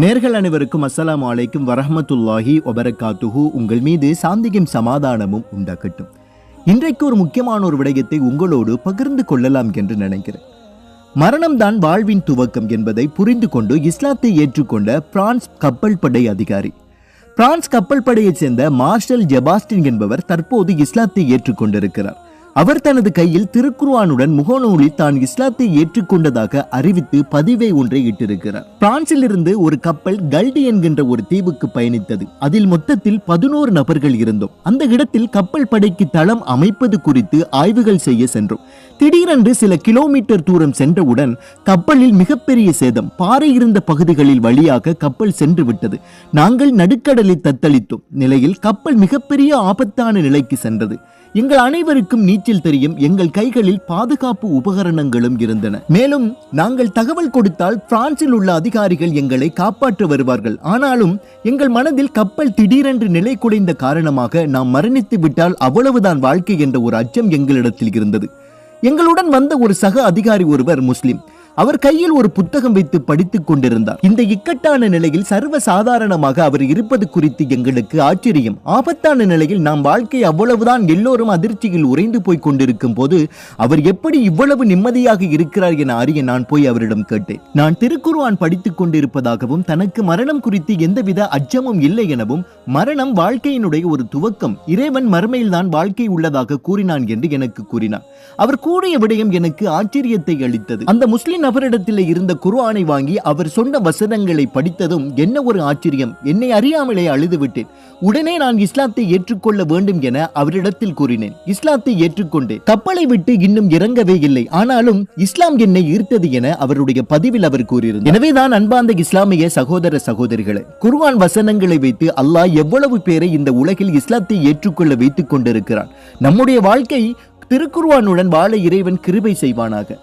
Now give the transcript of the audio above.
நேர்கள் அனைவருக்கும் அஸ்லாம் அலைக்கும் வரஹமத்துல்லாஹி ஒபரகாத்துஹு உங்கள் மீது சாந்தியும் சமாதானமும் உண்டாக்கட்டும் இன்றைக்கு ஒரு முக்கியமான ஒரு விடயத்தை உங்களோடு பகிர்ந்து கொள்ளலாம் என்று நினைக்கிறேன். மரணம்தான் வாழ்வின் துவக்கம் என்பதை புரிந்து கொண்டு இஸ்லாத்தை ஏற்றுக்கொண்ட பிரான்ஸ் கப்பல் படை அதிகாரி. பிரான்ஸ் கப்பல் படையைச் சேர்ந்த மார்ஷல் ஜெபாஸ்டின் என்பவர் தற்போது இஸ்லாத்தை ஏற்றுக்கொண்டிருக்கிறார். அவர் தனது கையில் திருக்குர்ஆனுடன் முகநூலில் தான் இஸ்லாத்தை ஏற்றுக்கொண்டதாக அறிவித்து பதிவை ஒன்றை இட்டிருக்கிறார். பிரான்சில் இருந்து ஒரு கப்பல் கல்டி என்கின்ற ஒரு தீவுக்கு பயணித்தது. அதில் மொத்தத்தில் பதினோரு நபர்கள் இருந்தோம். அந்த இடத்தில் கப்பல் படைக்கு தளம் அமைப்பது குறித்து ஆய்வுகள் செய்ய சென்றோம். திடீரென்று சில கிலோமீட்டர் தூரம் சென்றவுடன் கப்பலில் மிகப்பெரிய சேதம் பாறை இருந்த பகுதிகளில் வழியாக கப்பல் சென்று விட்டது. நாங்கள் நடுக்கடலில் தத்தளித்தோம். நிலையில் கப்பல் மிகப்பெரிய ஆபத்தான நிலைக்கு சென்றது. எங்கள் அனைவருக்கும் நீச்சல் தெரியும் எங்கள் கைகளில் பாதுகாப்பு உபகரணங்களும் இருந்தன. மேலும் நாங்கள் தகவல் கொடுத்தால் பிரான்சில் உள்ள அதிகாரிகள் எங்களை காப்பாற்ற வருவார்கள். ஆனாலும் எங்கள் மனதில் கப்பல் திடீரென்று நிலை குலைந்த காரணமாக நாம் மரணித்து விட்டால் அவ்வளவுதான் வாழ்க்கை என்ற ஒரு அச்சம் எங்களிடத்தில் இருந்தது. எங்களுடன் வந்த ஒரு சக அதிகாரி ஒருவர் முஸ்லிம். அவர் கையில் ஒரு புத்தகம் வைத்து படித்துக் கொண்டிருந்தார். இந்த இக்கட்டான நிலையில் சர்வ சாதாரணமாக அவர் இருப்பது குறித்து எங்களுக்கு ஆச்சரியம். ஆபத்தான நிலையில் நாம் வாழ்க்கை அவ்வளவுதான் எல்லோரும் அதிர்ச்சியில் உறைந்து போய் கொண்டிருக்கும் போது அவர் எப்படி இவ்வளவு நிம்மதியாக இருக்கிறார் என அறிய நான் போய் அவரிடம் கேட்டேன். நான் திருக்குருவான் படித்துக் கொண்டிருப்பதாகவும் தனக்கு மரணம் குறித்து எந்தவித அச்சமும் இல்லை எனவும் மரணம் வாழ்க்கையினுடைய ஒரு துவக்கம் இறைவன் மறுமையில் தான் வாழ்க்கை உள்ளதாக கூறினான் என்று எனக்கு கூறினார். அவர் கூறிய விடயம் எனக்கு ஆச்சரியத்தை அளித்தது. அந்த முஸ்லிம் நபரிடத்தில் இருந்த குர்ஆனை வாங்கி அவர் சொன்ன வசனங்களை படித்ததும் என்ன ஒரு ஆச்சரியம்? என்னை அறியாமலே அழுதுவிட்டேன். உடனே நான் இஸ்லாத்தை ஏற்றுக்கொள்ள வேண்டும் என அவரிடத்தில் கூறினேன். இஸ்லாத்தை ஏற்றுக்கொண்டேன் கப்பலை விட்டு இன்னும் இறங்கவே இல்லை. ஆனாலும் இஸ்லாம் என்னை ஈர்த்தது என அவருடைய பதிவில் அவர் கூறியிருந்தார். எனவேதான் அன்பாந்த இஸ்லாமிய சகோதர சகோதரிகளே குர்ஆன் வசனங்களை வைத்து அல்லாஹ் எவ்வளவு பேரை இந்த உலகில் இஸ்லாத்தை ஏற்றுக்கொள்ள வைத்துக் கொண்டிருக்கிறான். நம்முடைய வாழ்க்கை திருக்குர்வானுடன் வாழ இறைவன் கிருபை செய்வானாக.